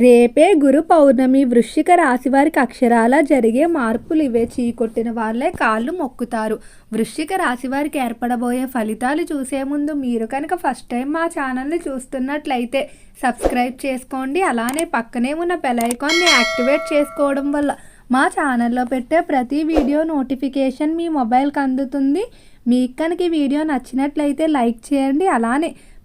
రేపే గురు పౌర్ణమి వృశ్చిక రాశి వారికి అక్షరాల జరిగే మార్పులు ఇవే. చీకొట్టిన వాళ్ళే కాళ్ళు మొక్కుతారు. వృశ్చిక రాశి వారికి ఏర్పడబోయే ఫలితాలు చూసే ముందు మీరు కనుక ఫస్ట్ టైం మా ఛానల్ని చూస్తున్నట్లయితే సబ్స్క్రైబ్ చేసుకోండి. అలానే పక్కనే ఉన్న బెలైకాన్ని యాక్టివేట్ చేసుకోవడం వల్ల మా ఛానల్లో పెట్టే ప్రతి వీడియో నోటిఫికేషన్ మీ మొబైల్కి అందుతుంది. మీకు కనుక ఈ వీడియో నచ్చినట్లయితే లైక్ చేయండి. అలానే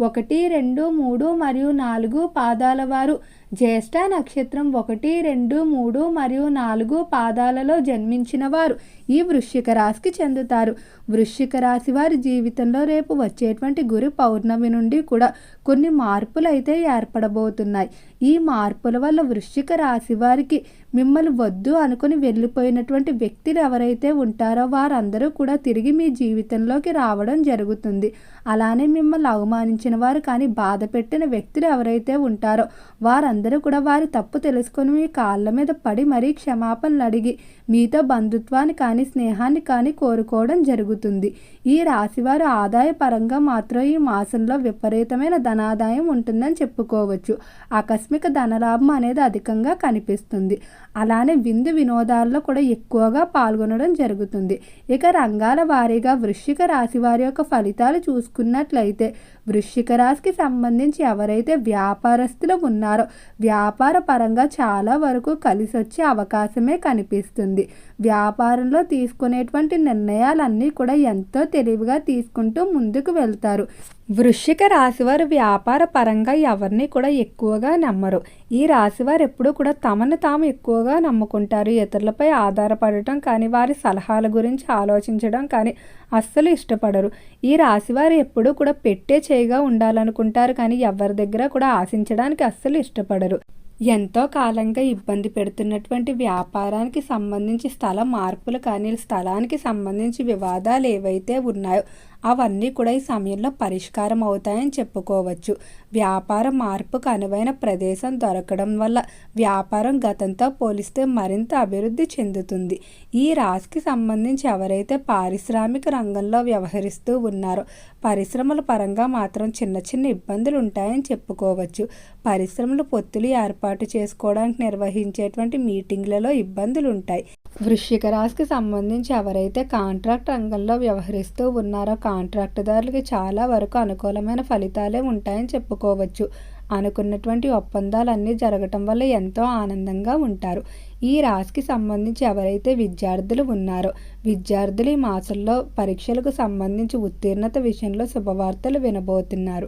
ఒకటి రెండు మూడు మరియు నాలుగు పాదాల వారు జ్యేష్ఠ నక్షత్రం ఒకటి రెండు మూడు మరియు నాలుగు పాదాలలో జన్మించిన వారు ఈ వృశ్చిక రాశికి చెందుతారు. వృశ్చిక రాశి వారి జీవితంలో రేపు వచ్చేటువంటి గురు పౌర్ణమి నుండి కూడా కొన్ని మార్పులు అయితే ఏర్పడబోతున్నాయి. ఈ మార్పుల వల్ల వృశ్చిక రాశి వారికి మిమ్మల్ని వద్దు అనుకుని వెళ్ళిపోయినటువంటి వ్యక్తులు ఎవరైతే ఉంటారో వారందరూ కూడా తిరిగి మీ జీవితంలోకి రావడం జరుగుతుంది. అలానే మిమ్మల్ని అవమానించిన వారు కానీ బాధ పెట్టిన వ్యక్తులు ఎవరైతే ఉంటారో వారందరూ కూడా వారి తప్పు తెలుసుకొని మీ కాళ్ళ మీద పడి మరీ క్షమాపణలు అడిగి మీతో బంధుత్వాన్ని కానీ స్నేహాన్ని కానీ కోరుకోవడం జరుగుతుంది. ఈ రాశివారు ఆదాయ పరంగా మాత్రం ఈ మాసంలో విపరీతమైన ధనాదాయం ఉంటుందని చెప్పుకోవచ్చు. ఆకస్మిక ధనలాభం అనేది అధికంగా కనిపిస్తుంది. అలానే విందు వినోదాల్లో కూడా ఎక్కువగా పాల్గొనడం జరుగుతుంది. ఇక రంగాల వారీగా వృశ్చిక రాశి వారి యొక్క ఫలితాలు చూసుకున్నట్లయితే వృశ్చిక రాశికి సంబంధించి ఎవరైతే వ్యాపారస్తులు ఉన్నారో వ్యాపార పరంగా చాలా వరకు కలిసొచ్చే అవకాశమే కనిపిస్తుంది. వ్యాపారంలో తీసుకునేటువంటి నిర్ణయాలన్నీ కూడా ఎంతో తెలివిగా తీసుకుంటూ ముందుకు వెళ్తారు. వృశ్చిక రాశివారు వ్యాపార పరంగా ఎవరిని కూడా ఎక్కువగా నమ్మరు. ఈ రాశివారు ఎప్పుడూ కూడా తమను తాము ఎక్కువగా నమ్ముకుంటారు. ఇతరులపై ఆధారపడటం కానీ వారి సలహాల గురించి ఆలోచించడం కానీ అస్సలు ఇష్టపడరు. ఈ రాశివారు ఎప్పుడూ కూడా పెట్టే చేయిగా ఉండాలనుకుంటారు కానీ ఎవరి దగ్గర కూడా ఆశించడానికి అస్సలు ఇష్టపడరు. ఎంతో కాలంగా ఇబ్బంది పెడుతున్నటువంటి వ్యాపారానికి సంబంధించి స్థల మార్పులు కానీ స్థలానికి సంబంధించి వివాదాలు ఏవైతే ఉన్నాయో అవన్నీ కూడా ఈ సమయంలో పరిష్కారం అవుతాయని చెప్పుకోవచ్చు. వ్యాపార మార్పుకు అనువైన ప్రదేశం దొరకడం వల్ల వ్యాపారం గతంతో పోలిస్తే మరింత అభివృద్ధి చెందుతుంది. ఈ రాశికి సంబంధించి ఎవరైతే పారిశ్రామిక రంగంలో వ్యవహరిస్తూ ఉన్నారో పరిశ్రమల పరంగా మాత్రం చిన్న చిన్న ఇబ్బందులు ఉంటాయని చెప్పుకోవచ్చు. పరిశ్రమలు పొత్తులు ఏర్పాటు చేసుకోవడానికి నిర్వహించేటువంటి మీటింగ్లలో ఇబ్బందులు ఉంటాయి. వృశ్చిక రాశికి సంబంధించి ఎవరైతే కాంట్రాక్ట్ రంగంలో వ్యవహరిస్తూ ఉన్నారో కాంట్రాక్టుదారులకి చాలా వరకు అనుకూలమైన ఫలితాలే ఉంటాయని చెప్పుకోవచ్చు. అనుకున్నటువంటి ఒప్పందాలన్నీ జరగటం వల్ల ఎంతో ఆనందంగా ఉంటారు. ఈ రాశికి సంబంధించి ఎవరైతే విద్యార్థులు ఉన్నారో విద్యార్థులు ఈ మాసంలో పరీక్షలకు సంబంధించి ఉత్తీర్ణత విషయంలో శుభవార్తలు వినబోతున్నారు.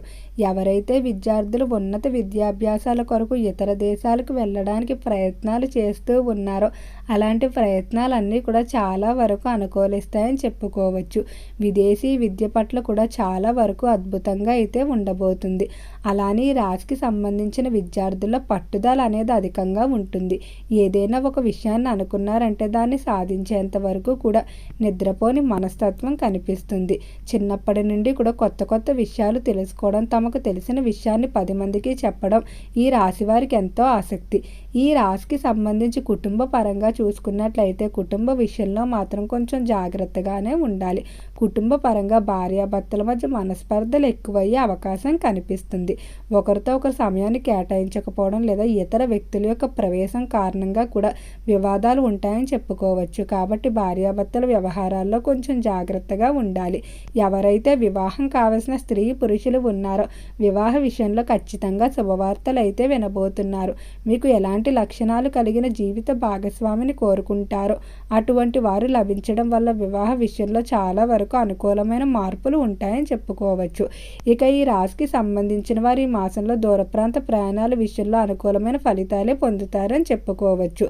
ఎవరైతే విద్యార్థులు ఉన్నత విద్యాభ్యాసాల కొరకు ఇతర దేశాలకు వెళ్ళడానికి ప్రయత్నాలు చేస్తూ ఉన్నారో అలాంటి ప్రయత్నాలన్నీ కూడా చాలా వరకు అనుకూలిస్తాయని చెప్పుకోవచ్చు. విదేశీ విద్య పట్ల కూడా చాలా వరకు అద్భుతంగా అయితే ఉండబోతుంది. అలానే ఈ రాశికి సంబంధించిన విద్యార్థుల పట్టుదల అనేది అధికంగా ఉంటుంది. ఏదైనా ఒక విషయాన్ని అనుకున్నారంటే దాన్ని సాధించేంత వరకు కూడా నిద్రపోని మనస్తత్వం కనిపిస్తుంది. చిన్నప్పటి నుండి కూడా కొత్త కొత్త విషయాలు తెలుసుకోవడం తమకు తెలిసిన విషయాన్ని పది మందికి చెప్పడం ఈ రాశి వారికి ఎంతో ఆసక్తి. ఈ రాశికి సంబంధించి కుటుంబ పరంగా చూసుకున్నట్లయితే కుటుంబ విషయంలో మాత్రం కొంచెం జాగ్రత్తగానే ఉండాలి. కుటుంబ పరంగా భార్యాభర్తల మధ్య మనస్పర్ధలు ఎక్కువయ్యే అవకాశం కనిపిస్తుంది. ఒకరితో ఒకరు సమయాన్ని కేటాయించకపోవడం లేదా ఇతర వ్యక్తుల యొక్క ప్రవేశం కారణంగా కూడా వివాదాలు ఉంటాయని చెప్పుకోవచ్చు. కాబట్టి భార్యాభర్తల వ్యవహారాల్లో కొంచెం జాగ్రత్తగా ఉండాలి. ఎవరైతే వివాహం కావలసిన స్త్రీ పురుషులు ఉన్నారో వివాహ విషయంలో ఖచ్చితంగా శుభవార్తలు అయితే వినబోతున్నారు. మీకు ఎలాంటి లక్షణాలు కలిగిన జీవిత భాగస్వామిని కోరుకుంటారో. అటువంటి వారు లభించడం వల్ల వివాహ విషయంలో చాలా వరకు అనుకూలమైన మార్పులు ఉంటాయని చెప్పుకోవచ్చు. ఇక ఈ రాశికి సంబంధించిన వారు ఈ మాసంలో దూర ప్రాంత ప్రయాణాల విషయంలో అనుకూలమైన ఫలితాలే పొందుతారని చెప్పుకోవచ్చు.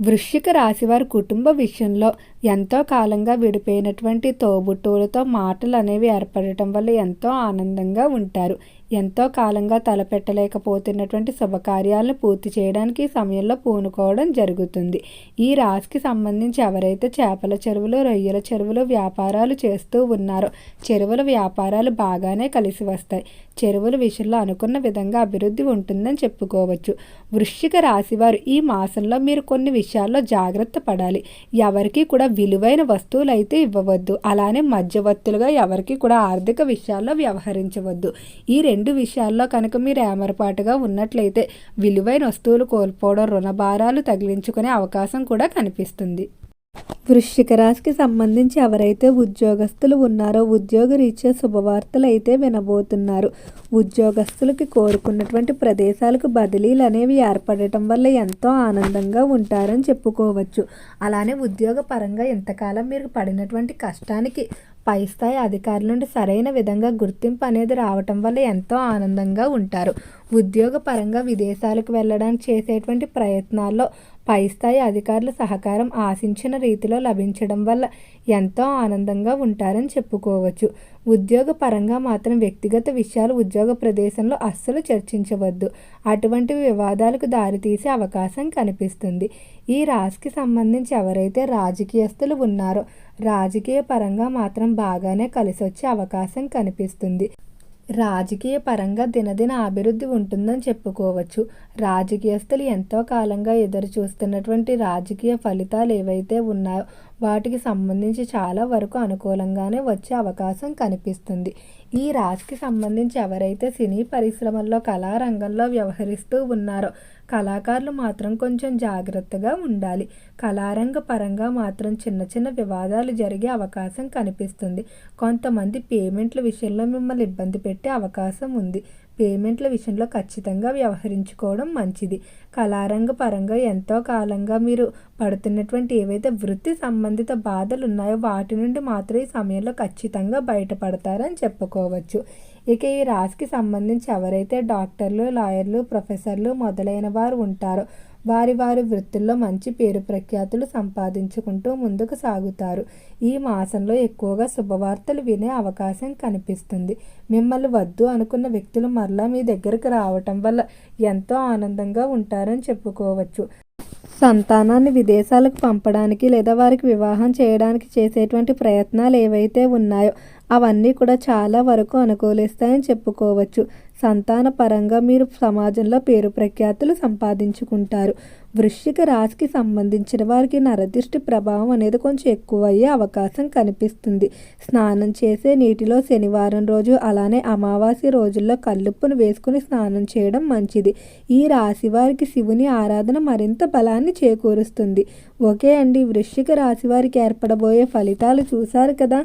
వృశ్చిక రాశి వారి కుటుంబ విషయంలో ఎంతో కాలంగా విడిపోయినటువంటి తోబుట్టువులతో మాటలు అనేవి ఏర్పడటం వల్ల ఎంతో ఆనందంగా ఉంటారు. ఎంతో కాలంగా తలపెట్టలేకపోతున్నటువంటి శుభకార్యాలను పూర్తి చేయడానికి ఈ సమయంలో పూనుకోవడం జరుగుతుంది. ఈ రాశికి సంబంధించి ఎవరైతే చేపల చెరువులు రొయ్యల చెరువులు వ్యాపారాలు చేస్తూ ఉన్నారో చెరువుల వ్యాపారాలు బాగానే కలిసి వస్తాయి. చెరువుల విషయంలో అనుకున్న విధంగా అభివృద్ధి ఉంటుందని చెప్పుకోవచ్చు. వృశ్చిక రాశివారు ఈ మాసంలో మీరు కొన్ని విషయాల్లో జాగ్రత్త పడాలి. ఎవరికి కూడా విలువైన వస్తువులు అయితే ఇవ్వవద్దు. అలానే మధ్యవర్తులుగా ఎవరికి కూడా ఆర్థిక విషయాల్లో వ్యవహరించవద్దు. ఈ రెండు రెండు విషయాల్లో కనుక మీరు ఏమరపాటుగా ఉన్నట్లయితే విలువైన వస్తువులు కోల్పోవడం రుణభారాలు తగిలించుకునే అవకాశం కూడా కనిపిస్తుంది. వృశ్చిక రాశికి సంబంధించి ఎవరైతే ఉద్యోగస్తులు ఉన్నారో ఉద్యోగ రీత్యా శుభవార్తలు అయితే వినబోతున్నారు. ఉద్యోగస్తులకి కోరుకున్నటువంటి ప్రదేశాలకు బదిలీలు అనేవి ఏర్పడటం వల్ల ఎంతో ఆనందంగా ఉంటారని చెప్పుకోవచ్చు. అలానే ఉద్యోగ పరంగా ఇంతకాలం మీరు పడినటువంటి కష్టానికి పై స్థాయి అధికారుల నుండి సరైన విధంగా గుర్తింపు అనేది రావటం వల్ల ఎంతో ఆనందంగా ఉంటారు. ఉద్యోగపరంగా విదేశాలకు వెళ్ళడానికి చేసేటువంటి ప్రయత్నాల్లో పై స్థాయి అధికారుల సహకారం ఆశించిన రీతిలో లభించడం వల్ల ఎంతో ఆనందంగా ఉంటారని చెప్పుకోవచ్చు. ఉద్యోగ పరంగా మాత్రం వ్యక్తిగత విషయాలు ఉద్యోగ ప్రదేశంలో అస్సలు చర్చించవద్దు. అటువంటి వివాదాలకు దారితీసే అవకాశం కనిపిస్తుంది. ఈ రాశికి సంబంధించి ఎవరైతే రాజకీయస్తులు ఉన్నారో రాజకీయ పరంగా మాత్రం బాగానే కలిసి వచ్చే అవకాశం కనిపిస్తుంది. రాజకీయ పరంగా దినదిన అభివృద్ధి ఉంటుందని చెప్పుకోవచ్చు. రాజకీయస్తులు ఎంతో కాలంగా ఎదురు చూస్తున్నటువంటి రాజకీయ ఫలితాలు ఏవైతే ఉన్నాయో వాటికి సంబంధించి చాలా వరకు అనుకూలంగానే వచ్చే అవకాశం కనిపిస్తుంది. ఈ రాశికి సంబంధించి ఎవరైతే సినీ పరిశ్రమల్లో కళారంగంలో వ్యవహరిస్తూ ఉన్నారో కళాకారులు మాత్రం కొంచెం జాగ్రత్తగా ఉండాలి. కళారంగ పరంగా మాత్రం చిన్న చిన్న వివాదాలు జరిగే అవకాశం కనిపిస్తుంది. కొంతమంది పేమెంట్ల విషయంలో మిమ్మల్ని ఇబ్బంది పెట్టే అవకాశం ఉంది. పేమెంట్ల విషయంలో ఖచ్చితంగా వ్యవహరించుకోవడం మంచిది. కళారంగ పరంగా ఎంతో కాలంగా మీరు పడుతున్నటువంటి ఏవైతే వృత్తి సంబంధిత బాధలు ఉన్నాయో వాటి నుండి మాత్రం ఈ సమయంలో ఖచ్చితంగా బయటపడతారని చెప్పుకోవచ్చు. ఇక ఈ రాశికి సంబంధించి ఎవరైతే డాక్టర్లు లాయర్లు ప్రొఫెసర్లు మొదలైన వారు ఉంటారో వారి వారి వృత్తుల్లో మంచి పేరు ప్రఖ్యాతులు సంపాదించుకుంటూ ముందుకు సాగుతారు. ఈ మాసంలో ఎక్కువగా శుభవార్తలు వినే అవకాశం కనిపిస్తుంది. మిమ్మల్ని వద్దు అనుకున్న వ్యక్తులు మరలా మీ దగ్గరకు రావటం వల్ల ఎంతో ఆనందంగా ఉంటారని చెప్పుకోవచ్చు. సంతానాన్ని విదేశాలకు పంపడానికి లేదా వారికి వివాహం చేయడానికి చేసేటువంటి ప్రయత్నాలు ఏవైతే ఉన్నాయో అవన్నీ కూడా చాలా వరకు అనుకూలిస్తాయని చెప్పుకోవచ్చు. సంతాన పరంగా మీరు సమాజంలో పేరు ప్రఖ్యాతులు సంపాదించుకుంటారు. వృశ్చిక రాశికి సంబంధించిన వారికి నరదిష్టి ప్రభావం అనేది కొంచెం ఎక్కువ అయ్యే అవకాశం కనిపిస్తుంది. స్నానం చేసే నీటిలో శనివారం రోజు అలానే అమావాస్య రోజుల్లో కల్లుప్పును వేసుకుని స్నానం చేయడం మంచిది. ఈ రాశి వారికి శివుని ఆరాధన మరింత బలాన్ని చేకూరుస్తుంది. ఓకే అండి వృశ్చిక రాశి వారికి ఏర్పడబోయే ఫలితాలు చూశారు కదా?